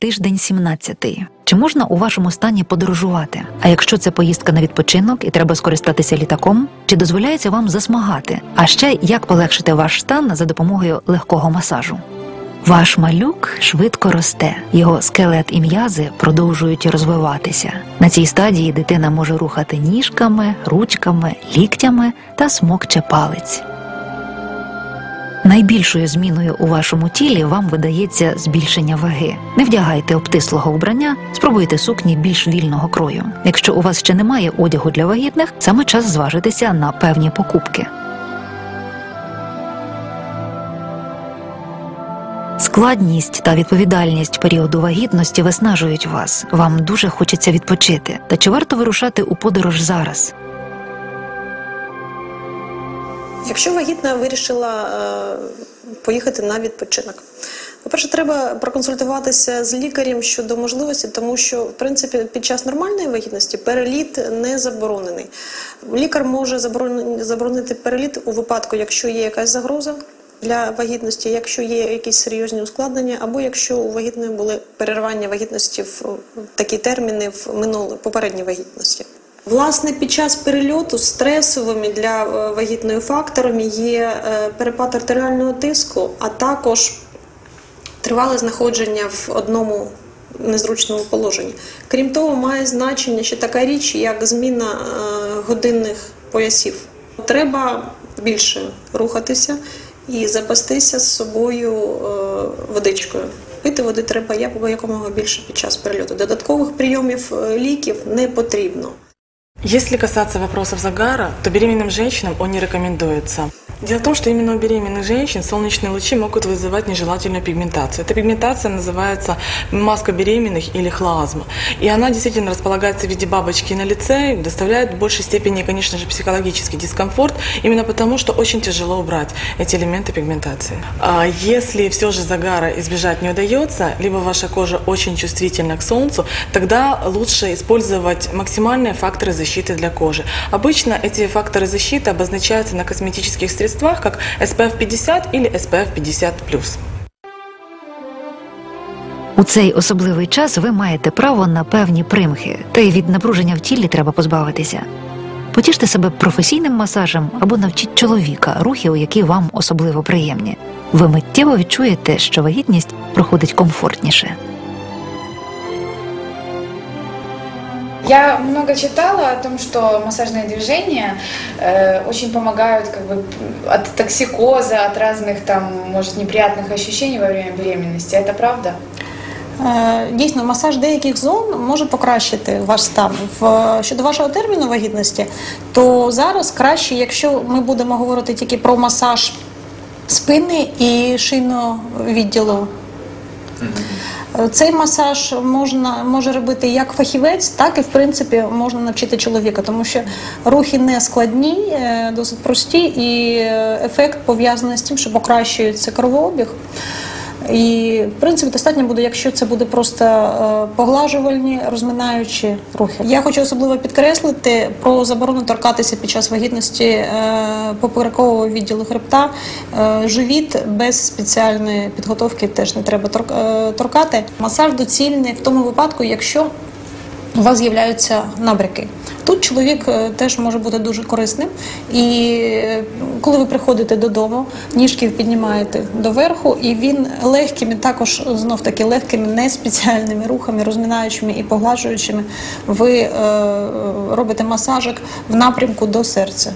Тиждень 17. Чи можна у вашому стані подорожувати? А якщо це поїздка на відпочинок і треба скористатися літаком, чи дозволяється вам засмагати? А ще як полегшити ваш стан за допомогою легкого масажу? Ваш малюк швидко росте, його скелет і м'язи продовжують розвиватися. На цій стадії дитина може рухати ніжками, ручками, ліктями та смокче палець. Найбільшою зміною у вашому тілі вам видається збільшення ваги. Не вдягайте обтислого вбрання, спробуйте сукні більш вільного крою. Якщо у вас ще немає одягу для вагітних, саме час зважитися на певні покупки. Складність та відповідальність періоду вагітності виснажують вас. Вам дуже хочеться відпочити. Та чи варто вирушати у подорож зараз? Якщо вагітна вирішила е, поїхати на відпочинок, по-перше, треба проконсультуватися з лікарем щодо можливості, тому що в принципі під час нормальної вагітності переліт не заборонений. Лікар може заборонити, переліт у випадку, якщо є якась загроза. Для вагітності, якщо є якісь серйозні ускладнення, або якщо у вагітної були переривання вагітності в такі терміни в минуле попередній вагітності. Власне, під час перельоту стресовими для е, вагітної факторами є е, перепад артеріального тиску, а також тривале знаходження в одному незручному положенні. Крім того, має значення ще така річ, як зміна е, годинних поясів. Треба більше рухатися і запастися з собою водичкою. Пити води треба якомога більше під час перельоту. Додаткових прийомів ліків не потрібно. Если касаться вопросов загара, то беременным женщинам он не рекомендуется. Дело в том, что именно у беременных женщин солнечные лучи могут вызывать нежелательную пигментацию. Эта пигментация называется маска беременных или хлазма. И она действительно располагается в виде бабочки на лице доставляет в большей степени, конечно же, психологический дискомфорт, именно потому, что очень тяжело убрать эти элементы пигментации. А если все же загара избежать не удается, либо ваша кожа очень чувствительна к солнцу, тогда лучше использовать максимальные факторы защиты для кожи. Обычно эти факторы защиты обозначаются на косметических средствах, как SPF 50 или SPF 50+. У цей особливий час ви маєте право на певні примхи, та й від напруження в тілі треба позбавитися. Потіште себе професійним масажем або навчіть чоловіка рухів, які вам особливо приємні. Ви миттєво відчуєте, що вагітність проходить комфортніше. Я много читала о том, что массажные движения э, очень помогают как бы от токсикоза, от разных там, может, неприятных ощущений во время беременности. Это правда? Е, Дійсно, масаж деяких зон може покращити ваш стан. В, щодо вашого терміну вагітності, то зараз краще, якщо ми будемо говорити тільки про масаж спини і шийного відділу. Е, Цей масаж можна може робити як фахівець, так і в принципі можна навчити чоловіка, тому що рухи не складні, е, досить прості, і е, ефект пов'язаний з тим, що покращується кровообіг. І в принципі достатньо буде, якщо це буде просто е, поглажувальні, розминаючі рухи. Я хочу особливо підкреслити про заборону торкатися під час вагітності е, поперекового відділу хребта. Е, Живіт без спеціальної підготовки теж не треба тор- торкати. Масаж доцільний в тому випадку, якщо у вас з'являються набряки. Тут чоловік теж може бути дуже корисним. І коли ви приходите додому, ніжки піднімаєте доверху, і він легкими, також знов таки легкими, не спеціальними рухами, розминаючими і поглажуючими, ви е, робите масажик в напрямку до серця.